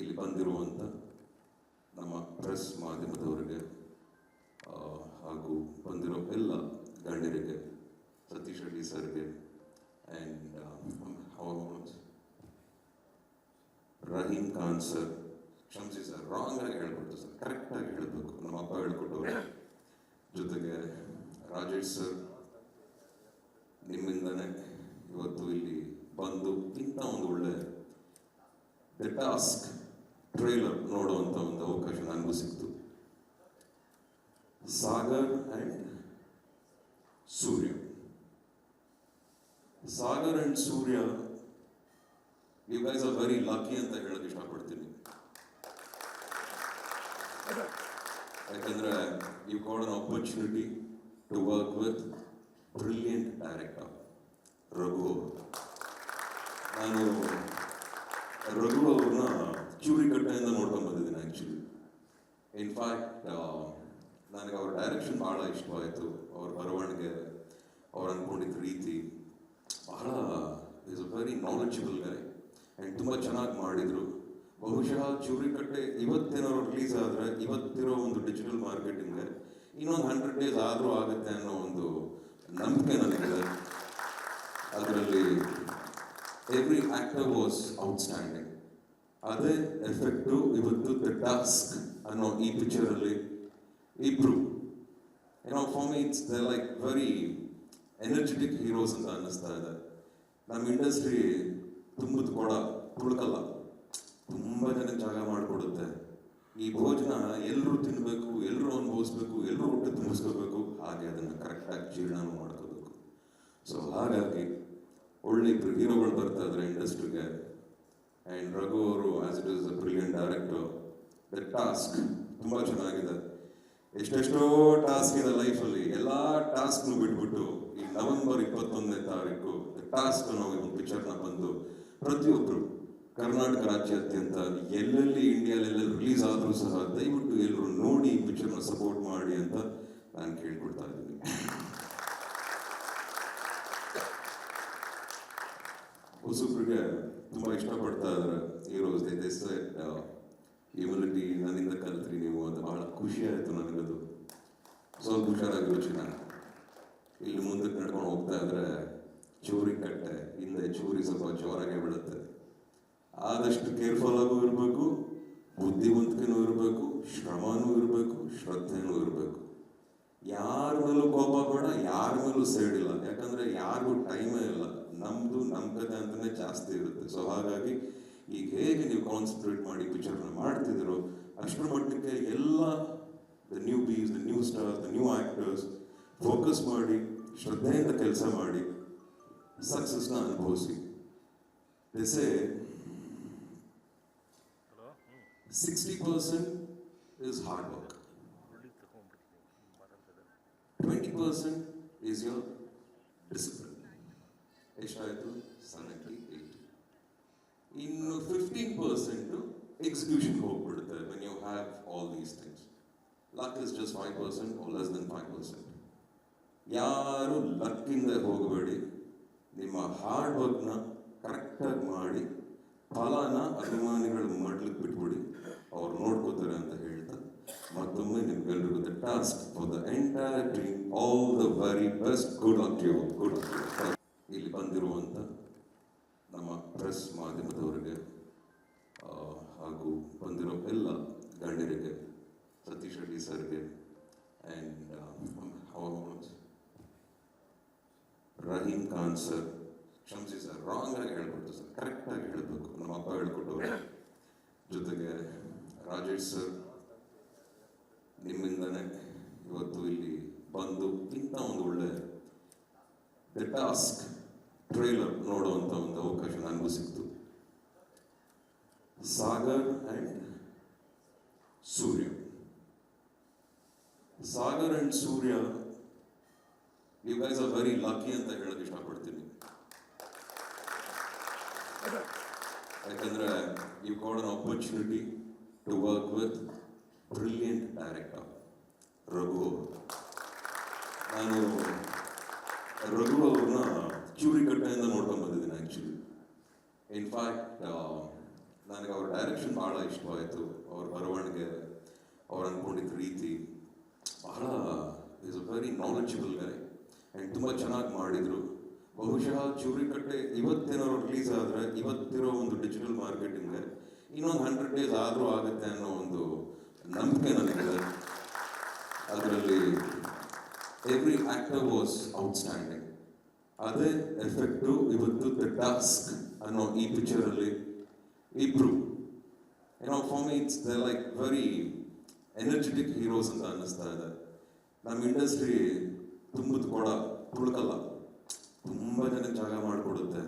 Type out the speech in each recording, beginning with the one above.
ಇಲ್ಲಿ ಬಂದಿರುವಂಥ ನಮ್ಮ ಪ್ರೆಸ್ ಮಾಧ್ಯಮದವರಿಗೆ ಹಾಗೂ ಬಂದಿರೋ ಎಲ್ಲ ಗಣ್ಯರಿಗೆ, ಸತೀಶ್ ರೆಡ್ಡಿ ಸರ್ಗೆ ಆ್ಯಂಡ್ ರಹೀಮ್ ಖಾನ್ ಸರ್, ಕ್ಷಮಿಸಿ ಸರ್ ರಾಂಗ್ ಆಗಿ ಹೇಳ್ಕೊಡ್ತು ಸರ್ ಕರೆಕ್ಟಾಗಿ ಹೇಳಬೇಕು. ನಮ್ಮ ಅಪ್ಪ ಹೇಳ್ಕೊಟ್ಟವ್ರೆ. ಜೊತೆಗೆ ರಾಜೇಶ್ ಸರ್, ನಿಮ್ಮಿಂದನೇ ಇವತ್ತು ಇಲ್ಲಿ ಬಂದು ಇಂಥ ಒಂದು ಒಳ್ಳೆ ದ ಟಾಸ್ಕ್ ಟ್ರೈಲರ್ ನೋಡುವಂಥ ಒಂದು ಅವಕಾಶ ನನಗೂ ಸಿಕ್ತು. Sagar and Surya. Sagar and Surya you guys are very lucky ಅಂತ ಹೇಳಕ್ ಇಷ್ಟಪಡ್ತೀನಿ. ಯಾಕಂದ್ರೆ you got an opportunity to work with brilliant director Raghu. ನಾನು ರಘು ಅವ್ರನ್ನ ಚೂರಿ ಕಟ್ಟೆಯಿಂದ ನೋಡ್ಕೊಂಡು ಬಂದಿದ್ದೀನಿ ಆ್ಯಕ್ಚುಲಿ ಇನ್ಫ್ಯಾಕ್ಟ್ ನನಗೆ ಅವ್ರ ಡೈರೆಕ್ಷನ್ ಭಾಳ ಇಷ್ಟವಾಯಿತು. ಅವ್ರ ಬರವಣಿಗೆ, ಅವ್ರು ಅಂದ್ಕೊಂಡಿದ್ದ ರೀತಿ. ಬಹಳ is a very knowledgeable guy and ತುಂಬ ಚೆನ್ನಾಗಿ ಮಾಡಿದರು. ಬಹುಶಃ ಚೂರಿಕಟ್ಟೆ ಇವತ್ತೇನಾದ್ರು ರಿಲೀಸ್ ಆದರೆ ಇವತ್ತಿರೋ ಒಂದು ಡಿಜಿಟಲ್ ಮಾರ್ಕೆಟಿಂಗ್ಗೆ ಇನ್ನೊಂದು ಹಂಡ್ರೆಡ್ ಡೇಸ್ ಆದರೂ ಆಗುತ್ತೆ ಅನ್ನೋ ಒಂದು ನಂಬಿಕೆ ನನಗಿದೆ. ಅದರಲ್ಲಿ ಎವ್ರಿ ಆಕ್ಟರ್ ವಾಸ್ ಔಟ್ಸ್ಟ್ಯಾಂಡಿಂಗ್ ಅದೇ ಎಫೆಕ್ಟು ಇವತ್ತು ದ ಟಾಸ್ಕ್ ಅನ್ನೋ ಈ ಪಿಕ್ಚರಲ್ಲಿ ಇಬ್ರು. ಏನೋ for me it's the like very energetic heroes ಅಂತ ಅನ್ನಿಸ್ತಾ ಇದೆ. ನಮ್ಮ ಇಂಡಸ್ಟ್ರಿ ತುಂಬದ ಕೊಡ ತುಳುಕಲ್ಲ ತುಂಬ ಜನ ಜಾಗ ಮಾಡಿಕೊಡುತ್ತೆ. ಈ ಭೋಜನ ಎಲ್ಲರೂ ತಿನ್ನಬೇಕು ಎಲ್ಲರೂ ಅನುಭವಿಸ್ಬೇಕು ಎಲ್ಲರೂ ಹೊಟ್ಟೆ ತುಂಬಿಸ್ಕೋಬೇಕು, ಹಾಗೆ ಅದನ್ನು ಕರೆಕ್ಟಾಗಿ ಜೀರ್ಣ ಮಾಡ್ಕೋಬೇಕು. ಸೊ ಹಾಗಾಗಿ ಒಳ್ಳೆ ಇಬ್ಬರು ಹೀರೋಗಳು ಬರ್ತಾ ಇದ್ದಾರೆ ಇಂಡಸ್ಟ್ರಿಗೆ ಆ್ಯಂಡ್ ರಘು ಅವರು as it is a brilliant director the task ತುಂಬ ಚೆನ್ನಾಗಿದೆ. ಎಷ್ಟೆಷ್ಟೋ ಟಾಸ್ಕ್ ಇದೆ ಲೈಫಲ್ಲಿ ಎಲ್ಲ ಟಾಸ್ಕ್ನು ಬಿಟ್ಬಿಟ್ಟು ಈ ನವೆಂಬರ್ ಇಪ್ಪತ್ತೊಂದನೇ ತಾರೀಕು ಟಾಸ್ಕ್ ನಾವು ಒಂದು ಪಿಕ್ಚರ್ನ ಬಂದು ಪ್ರತಿಯೊಬ್ಬರು ಕರ್ನಾಟಕ ರಾಜ್ಯಾದ್ಯಂತ ಎಲ್ಲೆಲ್ಲಿ ಇಂಡಿಯಾದಲ್ಲಿ ಎಲ್ಲೆಲ್ಲಿ ರಿಲೀಸ್ ಆದರೂ ಸಹ ದಯವಿಟ್ಟು ಎಲ್ಲರೂ ನೋಡಿ ಈ ಪಿಕ್ಚರ್ನ ಸಪೋರ್ಟ್ ಮಾಡಿ ಅಂತ ನಾನು ಕೇಳ್ಕೊಡ್ತಾ ಇದ್ದೀನಿ. ಹೊಸಬ್ರಿಗೆ ತುಂಬ ಇಷ್ಟಪಡ್ತಾ ಇದ್ದಾರೆ. ಹೀರೋಸ್ ದೇ ಸೆಟ್ ಹ್ಯೂಮಿಲಿಟಿ ನನ್ನಿಂದ ಕಲ್ತ್ರಿ ನೀವು ಅದು ಬಹಳ ಖುಷಿ ಆಯಿತು ನನಗದು ಸ್ವಲ್ಪ ಹುಷಾರಾಗಿ ಯೋಚನೆ ಇಲ್ಲಿ ಮುಂದಕ್ಕೆ ನಡ್ಕೊಂಡು ಹೋಗ್ತಾ ಇದ್ರೆ ಚೂರಿ ಕಟ್ಟೆ, ಹಿಂದೆ ಚೂರಿ ಸ್ವಲ್ಪ ಜೋರಾಗೆ ಬಿಡುತ್ತೆ ಆದಷ್ಟು ಕೇರ್ಫುಲ್ ಆಗು ಇರಬೇಕು, ಬುದ್ಧಿವಂತಿಕೆನೂ ಇರಬೇಕು, ಶ್ರಮನೂ ಇರಬೇಕು, ಶ್ರದ್ಧೆನೂ ಇರಬೇಕು. ಯಾರ ಮೇಲೂ ಕೋಪ ಬೇಡ, ಯಾರ ಮೇಲೂ ಸೇಡಿಲ್ಲ ಯಾಕಂದ್ರೆ ಯಾರಿಗೂ ಟೈಮೇ ಇಲ್ಲ. ನಮ್ದು ನಮ್ಮ ಕತೆ ಅಂತಾನೆ ಜಾಸ್ತಿ ಇರುತ್ತೆ. ಸೊ ಹಾಗಾಗಿ ಈಗ ಹೇಗೆ ನೀವು ಕಾನ್ಸಂಟ್ರೇಟ್ ಮಾಡಿ ಪಿಕ್ಚರ್ನ ಮಾಡ್ತಿದ್ದೀರೋ, ಅಷ್ಟರ ಮಟ್ಟಕ್ಕೆ ಎಲ್ಲ the newbies the new stars the new actors focus ಮಾಡಿ, ಶ್ರದ್ಧೆಯಿಂದ ಕೆಲಸ ಮಾಡಿ ಸಕ್ಸಸ್ನ ಅನುಭವಿಸಿ. This sixty percent is hard work twenty percent is your discipline ಎಷ್ಟಾಯಿತು ಸೆವೆಂಟಿ ಏಯ್ಟಿ ಇನ್ನು ಫಿಫ್ಟೀನ್ ಪರ್ಸೆಂಟ್ ಎಕ್ಸಿಕ್ಯೂಷನ್ ಹೋಗ್ಬಿಡುತ್ತೆ when you have all these things luck is just five percent all less than five percent ಯಾರು ಲಕ್ಕಿಂದ ಹೋಗಬೇಡಿ. ನಿಮ್ಮ hard ವರ್ಕ್ನ ಕರೆಕ್ಟಾಗಿ ಮಾಡಿ, ಫಲನ ಅಭಿಮಾನಿಗಳು ಮಾಡ್ಲಿಕ್ಕೆ ಬಿಟ್ಬಿಡಿ. ಅವ್ರು ನೋಡ್ಕೋತಾರೆ ಅಂತ ಹೇಳ್ತಾ. ಮತ್ತೊಮ್ಮೆ ನಿಮ್ಗೆಲ್ರಿಗೂ the task for the entire team all the very best good of you good ಬಂದಿರುವಂಥ ನಮ್ಮ ಪ್ರೆಸ್ ಮಾಧ್ಯಮದವರಿಗೆ ಹಾಗೂ ಬಂದಿರೋ ಎಲ್ಲ ಗಣ್ಯರಿಗೆ, ಸತೀಶ್ ಶೆಟ್ಟಿ ಸರ್ಗೆ ಆ್ಯಂಡ್ ರಹೀಮ್ ಖಾನ್ ಸರ್, ಕ್ಷಮಿಸಿ ಸರ್ ರಾಂಗ್ ಆಗಿ ಹೇಳ್ಕೊಡ್ತು ಸರ್ ಕರೆಕ್ಟಾಗಿ ಹೇಳಬೇಕು, ನಮ್ಮ ಅಪ್ಪ ಹೇಳ್ಕೊಟ್ಟವ್ರೆ. ಜೊತೆಗೆ ರಾಜೇಶ್ ಸರ್, ನಿಮ್ಮಿಂದನೇ ಇವತ್ತು ಇಲ್ಲಿ ಬಂದು ಇಂಥ ಒಂದು ಒಳ್ಳೆ ದ ಟಾಸ್ಕ್ ಟ್ರೈಲರ್ ನೋಡುವಂಥ ಒಂದು ಅವಕಾಶ ನನಗೂ ಸಿಕ್ತು. Sagar and Surya. Sagar and Surya you guys are very lucky ಅಂತ ಹೇಳಕ್ ಇಷ್ಟಪಡ್ತೀನಿ. ಯಾಕಂದ್ರೆ you got an opportunity to work with brilliant director Raghu. ನಾನು ರಘು ಅವ್ರನ್ನ ಚೂರಿ ಕಟ್ಟೆಯಿಂದ ನೋಡ್ಕೊಂಡು ಬಂದಿದ್ದೀನಿ ಆ್ಯಕ್ಚುಲಿ ಇನ್ಫ್ಯಾಕ್ಟ್ ನನಗೆ ಅವ್ರ ಡೈರೆಕ್ಷನ್ ಭಾಳ ಇಷ್ಟವಾಯಿತು. ಅವ್ರ ಬರವಣಿಗೆ, ಅವ್ರು ಅಂದ್ಕೊಂಡಿದ್ದ ರೀತಿ. ಬಹಳ is a very knowledgeable guy and ತುಂಬ ಚೆನ್ನಾಗಿ ಮಾಡಿದರು. ಬಹುಶಃ ಚೂರಿಕಟ್ಟೆ ಇವತ್ತೇನಾದ್ರು ರಿಲೀಸ್ ಆದರೆ ಇವತ್ತಿರೋ ಒಂದು ಡಿಜಿಟಲ್ ಮಾರ್ಕೆಟಿಂಗ್ಗೆ ಇನ್ನೊಂದು ಹಂಡ್ರೆಡ್ ಡೇಸ್ ಆದರೂ ಆಗುತ್ತೆ ಅನ್ನೋ ಒಂದು ನಂಬಿಕೆ ನನಗಿದೆ. ಅದರಲ್ಲಿ ಎವ್ರಿ ಆ್ಯಕ್ಟರ್ ವಾಸ್ ಔಟ್ಸ್ಟ್ಯಾಂಡಿಂಗ್ ಅದೇ ಎಫೆಕ್ಟು ಇವತ್ತು ದ ಟಾಸ್ಕ್ ಅನ್ನೋ ಈ ಪಿಕ್ಚರಲ್ಲಿ ಇಬ್ರು. ಏನೋ for me it's the like very energetic heroes ಅಂತ ಅನ್ನಿಸ್ತಾ ಇದೆ. ನಮ್ಮ ಇಂಡಸ್ಟ್ರಿ ತುಂಬದ ಕೊಡ ತುಳುಕಲ್ಲ. ತುಂಬ ಜನ ಜಾಗ ಮಾಡಿಕೊಡುತ್ತೆ.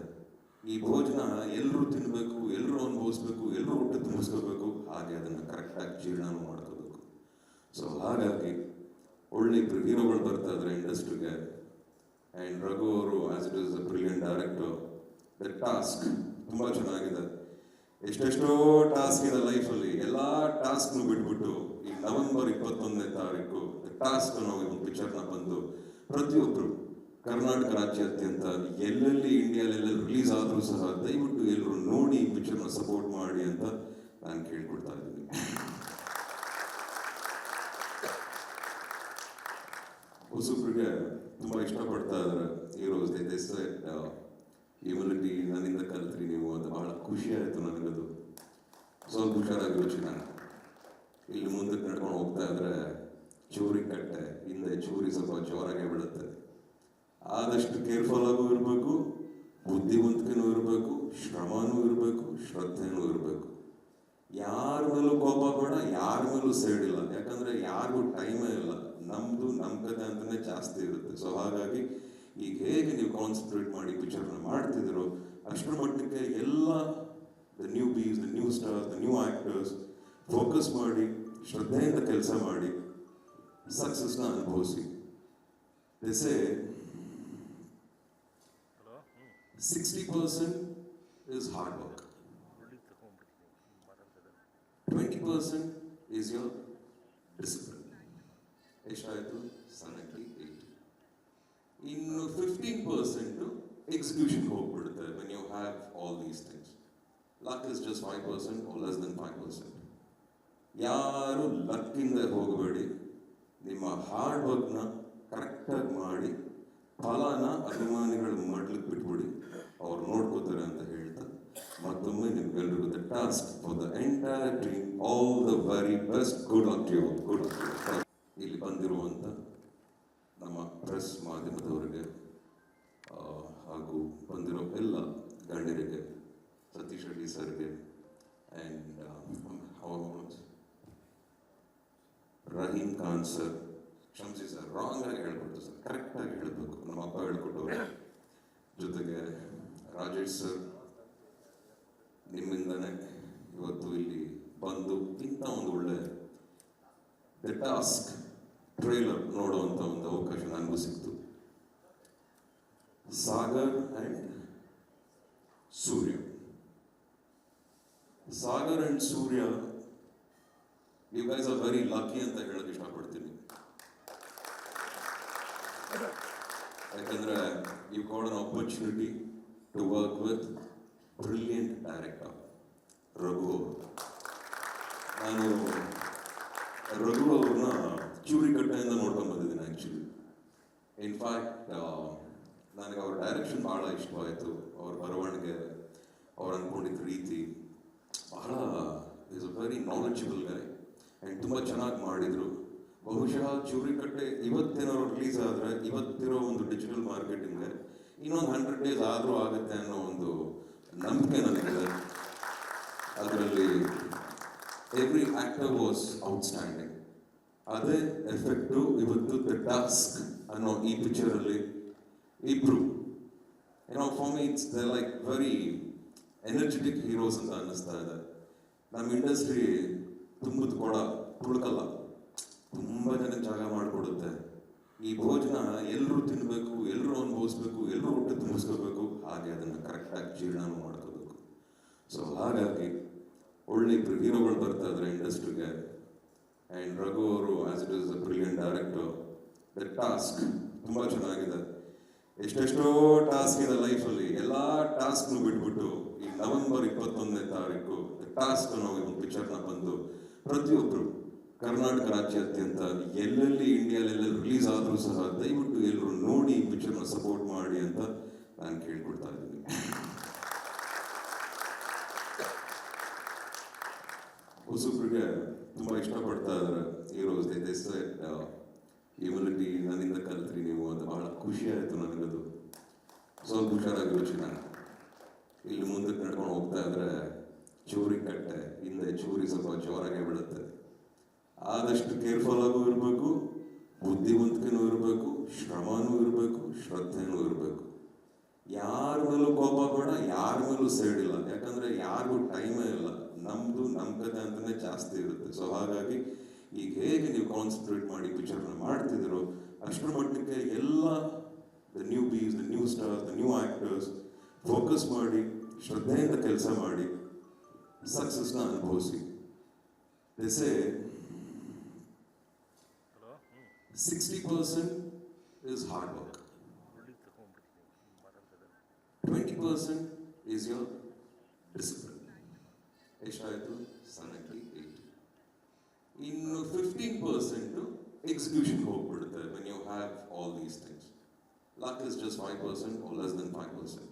ಈ ಭೋಜನ ಎಲ್ಲರೂ ತಿನ್ನಬೇಕು ಎಲ್ಲರೂ ಅನುಭವಿಸ್ಬೇಕು ಎಲ್ಲರೂ ಹೊಟ್ಟೆ ತುಂಬಿಸ್ಕೋಬೇಕು ಹಾಗೆ ಅದನ್ನು ಕರೆಕ್ಟಾಗಿ ಜೀರ್ಣ ಮಾಡ್ಕೋಬೇಕು ಸೊ ಹಾಗಾಗಿ ಒಳ್ಳೆ ಇಬ್ಬರು ಹೀರೋಗಳು ಬರ್ತಾ ಇದ್ರೆ ಇಂಡಸ್ಟ್ರಿಗೆ ಆ್ಯಂಡ್ ರಘು ಅವರು as it is brilliant director the task ತುಂಬ ಚೆನ್ನಾಗಿದೆ. ಎಷ್ಟೆಷ್ಟೋ ಟಾಸ್ಕ್ ಇದೆ ಲೈಫಲ್ಲಿ ಎಲ್ಲ ಟಾಸ್ಕ್ನು ಬಿಟ್ಬಿಟ್ಟು ಈ ನವೆಂಬರ್ ಇಪ್ಪತ್ತೊಂದನೇ ತಾರೀಕು ದ ಟಾಸ್ಕ್ ಅನ್ನೋ ಒಂದು ಪಿಕ್ಚರ್ನ ಬಂದು ಪ್ರತಿಯೊಬ್ಬರು ಕರ್ನಾಟಕ ರಾಜ್ಯಾದ್ಯಂತ, ಎಲ್ಲೆಲ್ಲಿ ಇಂಡಿಯಾಲೆಲ್ಲ ರಿಲೀಸ್ ಆದರೂ ಸಹ ದಯವಿಟ್ಟು ಎಲ್ಲರೂ ನೋಡಿ ಈ ಪಿಕ್ಚರ್ನ ಸಪೋರ್ಟ್ ಮಾಡಿ ಅಂತ ನಾನು ಕೇಳ್ಕೊಡ್ತಾ ಇದ್ದೀನಿ. ಹೊಸಬ್ರಿಗೆ ತುಂಬ ಇಷ್ಟಪಡ್ತಾ ಇದ್ದಾರೆ. ಹೀರೋಸ್ ದಿಸ್ ಇಮ್ಯುನಿಟಿ ನನ್ನಿಂದ ಕಲ್ತ್ರಿ ನೀವು. ಅಂತ ಬಹಳ ಖುಷಿ ಆಯಿತು ನನಗದು. ಸ್ವಲ್ಪ ಹುಷಾರಾಗಿ ನಾನು ಇಲ್ಲಿ ಮುಂದಕ್ಕೆ ನಡ್ಕೊಂಡು ಹೋಗ್ತಾ ಇದ್ರೆ ಚೂರಿ ಕಟ್ಟೆ, ಹಿಂದೆ ಚೂರಿ ಸ್ವಲ್ಪ ಜೋರಾಗೆ ಬೀಳುತ್ತೆ. ಆದಷ್ಟು ಕೇರ್ಫುಲ್ ಆಗೂ ಇರಬೇಕು, ಬುದ್ಧಿವಂತಿಕೆನೂ ಇರಬೇಕು, ಶ್ರಮನೂ ಇರಬೇಕು, ಶ್ರದ್ಧೆನೂ ಇರಬೇಕು. ಯಾರ ಮೇಲೂ ಕೋಪ ಬೇಡ, ಯಾರ ಮೇಲೂ ಸೇಡಿಲ್ಲ ಯಾಕಂದ್ರೆ ಯಾರಿಗೂ ಟೈಮೇ ಇಲ್ಲ. ನಮ್ದು ನಮ್ಮ ಕತೆ ಅಂತಾನೆ ಜಾಸ್ತಿ ಇರುತ್ತೆ. ಸೊ ಹಾಗಾಗಿ ಈಗ ಹೇಗೆ ನೀವು ಕಾನ್ಸಂಟ್ರೇಟ್ ಮಾಡಿ ಪಿಕ್ಚರ್ನ ಮಾಡ್ತಿದ್ರು ಅಷ್ಟರ ಮಟ್ಟಕ್ಕೆ ಎಲ್ಲ the newbies the new star the new actors focus ಮಾಡಿ, ಶ್ರದ್ಧೆಯಿಂದ ಕೆಲಸ ಮಾಡಿ ಸಕ್ಸಸ್ನ ಅನುಭವಿಸಿ. This sixty percent is hard work twenty percent is your discipline ಎಷ್ಟಾಯಿತು? Seventy eighty. ಇನ್ನು ಫಿಫ್ಟೀನ್ ಪರ್ಸೆಂಟು ಎಕ್ಸಿಕ್ಯೂಷನ್ ಹೋಗ್ಬಿಡುತ್ತೆ when you have all these things luck is just five percent or less than five percent ಯಾರು ಲಕ್ಕಿಂದ ಹೋಗಬೇಡಿ. ನಿಮ್ಮ hard ವರ್ಕ್ನ ಕರೆಕ್ಟಾಗಿ ಮಾಡಿ, ಫಲನ ಅಭಿಮಾನಿಗಳ ಮಾಡ್ಲಿಕ್ಕೆ ಬಿಟ್ಬಿಡಿ. ಅವ್ರು ನೋಡ್ಕೋತಾರೆ ಅಂತ ಹೇಳ್ತಾ, ಮತ್ತೊಮ್ಮೆ ನಿಮ್ಗೆಲ್ರಿಗೂ the task for the entire team all the very best good of you good ಇಲ್ಲಿ ಬಂದಿರುವಂಥ ನಮ್ಮ ಪ್ರೆಸ್ ಮಾಧ್ಯಮದವರಿಗೆ ಹಾಗೂ ಬಂದಿರೋ ಎಲ್ಲ ಗಣ್ಯರಿಗೆ, ಸತೀಶ್ ರೆಡ್ಡಿ ಸರ್ಗೆ ಆ್ಯಂಡ್ ರಹೀಮ್ ಖಾನ್ ಸರ್, ಕ್ಷಮಿಸಿ ಸರ್ ರಾಂಗ್ ಆಗಿ ಹೇಳ್ಕೊಡ್ತು ಸರ್ ಕರೆಕ್ಟಾಗಿ ಹೇಳಬೇಕು. ನಮ್ಮ ಅಪ್ಪ ಹೇಳ್ಕೊಟ್ಟವ್ರೆ. ಜೊತೆಗೆ ರಾಜೇಶ್ ಸರ್, ನಿಮ್ಮಿಂದನೇ ಇವತ್ತು ಇಲ್ಲಿ ಬಂದು ಇಂಥ ಒಂದು ಒಳ್ಳೆ ದ ಟಾಸ್ಕ್ ಟ್ರೈಲರ್ ನೋಡುವಂಥ ಒಂದು ಅವಕಾಶ ನನಗೂ ಸಿಕ್ತು. Sagar and Surya. Sagar and Surya you guys are very lucky ಅಂತ ಹೇಳಕ್ ಇಷ್ಟಪಡ್ತೀನಿ. ಯಾಕಂದ್ರೆ you got an opportunity to work with brilliant director Raghu ಅವರು. ನಾನು ರಘು ಅವ್ರನ್ನ ಚೂರಿ ಕಟ್ಟೆಯಿಂದ ನೋಡ್ಕೊಂಡು ಬಂದಿದ್ದೀನಿ ಆ್ಯಕ್ಚುಲಿ ಇನ್ಫ್ಯಾಕ್ಟ್ ನನಗೆ ಅವ್ರ ಡೈರೆಕ್ಷನ್ ಭಾಳ ಇಷ್ಟವಾಯಿತು. ಅವ್ರ ಬರವಣಿಗೆ, ಅವ್ರು ಅಂದ್ಕೊಂಡಿದ್ದ ರೀತಿ. ಬಹಳ is a very knowledgeable guy and ತುಂಬ ಚೆನ್ನಾಗಿ ಮಾಡಿದರು. ಬಹುಶಃ ಚೂರಿಕಟ್ಟೆ ಇವತ್ತೇನಾದ್ರು ರಿಲೀಸ್ ಆದರೆ, ಇವತ್ತಿರೋ ಒಂದು ಡಿಜಿಟಲ್ ಮಾರ್ಕೆಟಿಂಗ್ಗೆ ಇನ್ನೊಂದು ಹಂಡ್ರೆಡ್ ಡೇಸ್ ಆದರೂ ಆಗುತ್ತೆ ಅನ್ನೋ ಒಂದು ನಂಬಿಕೆ ನನಗಿದೆ. ಅದರಲ್ಲಿ ಎವ್ರಿ ಆಕ್ಟರ್ ವಾಸ್ ಔಟ್ಸ್ಟ್ಯಾಂಡಿಂಗ್ ಅದೇ ಎಫೆಕ್ಟು ಇವತ್ತು ದ ಟಾಸ್ಕ್ ಅನ್ನೋ ಈ ಪಿಕ್ಚರಲ್ಲಿ ಇಬ್ರು. ಏನೋ for me it's the like very energetic heroes ಅಂತ ಅನ್ನಿಸ್ತಾ ಇದೆ. ನಮ್ಮ ಇಂಡಸ್ಟ್ರಿ ತುಂಬದ ಕೊಡ ತುಳುಕಲ್ಲ ತುಂಬ ಜನ ಜಾಗ ಮಾಡಿಕೊಡುತ್ತೆ. ಈ ಭೋಜನ ಎಲ್ಲರೂ ತಿನ್ನಬೇಕು ಎಲ್ಲರೂ ಅನುಭವಿಸ್ಬೇಕು ಎಲ್ಲರೂ ಹೊಟ್ಟೆ ತುಂಬಿಸ್ಕೋಬೇಕು, ಹಾಗೆ ಅದನ್ನು ಕರೆಕ್ಟಾಗಿ ಜೀರ್ಣ ಮಾಡ್ಕೋಬೇಕು. ಸೊ ಹಾಗಾಗಿ ಒಳ್ಳೆ ಇಬ್ರು ಹೀರೋಗಳು ಬರ್ತಾ ಇದ್ದಾರೆ ಇಂಡಸ್ಟ್ರಿಗೆ ಆ್ಯಂಡ್ ರಘು ಅವರು as it is a brilliant director the task ತುಂಬ ಚೆನ್ನಾಗಿದೆ. ಎಷ್ಟೆಷ್ಟೋ ಟಾಸ್ಕ್ ಇದೆ ಲೈಫಲ್ಲಿ ಎಲ್ಲ ಟಾಸ್ಕ್ನು ಬಿಟ್ಬಿಟ್ಟು ಈ ನವೆಂಬರ್ ಇಪ್ಪತ್ತೊಂದನೇ ತಾರೀಕು ಟಾಸ್ಕ್ ಅನ್ನೋ ಒಂದು ಪಿಕ್ಚರ್ನ ಬಂದು ಪ್ರತಿಯೊಬ್ಬರು ಕರ್ನಾಟಕ ರಾಜ್ಯಾದ್ಯಂತ, ಎಲ್ಲೆಲ್ಲಿ ಇಂಡಿಯಾಲೆಲ್ಲ ರಿಲೀಸ್ ಆದರೂ ಸಹ ದಯವಿಟ್ಟು ಎಲ್ಲರೂ ನೋಡಿ ಈ ಪಿಕ್ಚರ್ನ ಸಪೋರ್ಟ್ ಮಾಡಿ ಅಂತ ನಾನು ಕೇಳ್ಕೊಡ್ತಾ ಇದ್ದೀನಿ. ಹೊಸಬ್ರಿಗೆ ತುಂಬ ಇಷ್ಟಪಡ್ತಾ ಇದ್ದಾರೆ ಹೀರೋಸ್ ದೇ ಸೆಡ್ ಇಮ್ಯುನಿಟಿ ನನ್ನಿಂದ ಕಲಿತ್ರಿ ನೀವು ಅದು ಬಹಳ ಖುಷಿ ಆಯಿತು, ನನಗದು. ಸ್ವಲ್ಪ ಹುಷಾರಾಗಿ ಯೋಚನೆ ಇಲ್ಲಿ ಮುಂದಕ್ಕೆ ನಡ್ಕೊಂಡು ಹೋಗ್ತಾ ಇದ್ರೆ ಚೂರಿ ಕಟ್ಟೆ, ಹಿಂದೆ ಚೂರಿ ಸ್ವಲ್ಪ ಜೋರಾಗೆ ಬೀಳುತ್ತೆ. ಆದಷ್ಟು ಕೇರ್ಫುಲ್ ಆಗೂ ಇರಬೇಕು, ಬುದ್ಧಿವಂತಿಕೆನೂ ಇರಬೇಕು, ಶ್ರಮನೂ ಇರಬೇಕು, ಶ್ರದ್ಧೆನೂ ಇರಬೇಕು. ಯಾರ ಮೇಲೂ ಕೋಪ ಬೇಡ, ಯಾರ ಮೇಲೂ ಸೇಡಿಲ್ಲ ಯಾಕಂದ್ರೆ ಯಾರಿಗೂ ಟೈಮೇ ಇಲ್ಲ. ನಮ್ದು ನಮ್ಮ ಕತೆ ಅಂತಾನೆ ಜಾಸ್ತಿ ಇರುತ್ತೆ. ಸೊ ಹಾಗಾಗಿ ಈಗ ಹೇಗೆ ನೀವು ಕಾನ್ಸಂಟ್ರೇಟ್ ಮಾಡಿ ಪಿಕ್ಚರ್ನ ಮಾಡ್ತಿದ್ದೀರೋ ಅಷ್ಟರ ಮಟ್ಟಕ್ಕೆ ಎಲ್ಲ the newbies the new stars the new actors focus ಮಾಡಿ, ಶ್ರದ್ಧೆಯಿಂದ ಕೆಲಸ ಮಾಡಿ ಸಕ್ಸಸ್ನ ಅನುಭವಿಸಿ. This sixty percent is hard work twenty percent is your discipline ಎಷ್ಟಾಯಿತು ಸೆವೆಂಟಿ ಏಯ್ಟಿ. ಇನ್ನು ಫಿಫ್ಟೀನ್ ಪರ್ಸೆಂಟು ಎಕ್ಸಿಕ್ಯೂಷನ್ ಹೋಗ್ಬಿಡುತ್ತೆ when you have all these things luck is just five percent less than five percent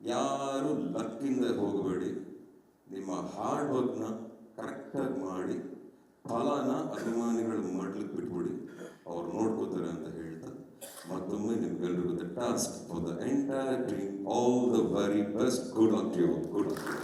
ಯಾರು ಲಕ್ಕಿಂದ ಹೋಗಬೇಡಿ, ನಿಮ್ಮ hard ವರ್ಕ್ನ ಕರೆಕ್ಟಾಗಿ ಮಾಡಿ, ಫಲನ ಅಭಿಮಾನಿಗಳು ಮಾಡ್ಲಿಕ್ಕೆ ಬಿಟ್ಬಿಡಿ. ಅವ್ರು ನೋಡ್ಕೋತಾರೆ ಅಂತ ಹೇಳ್ತಾ, ಮತ್ತೊಮ್ಮೆ ನಿಮ್ಗೆಲ್ರಿಗೂ the task for the entire team all the very best good of you good of you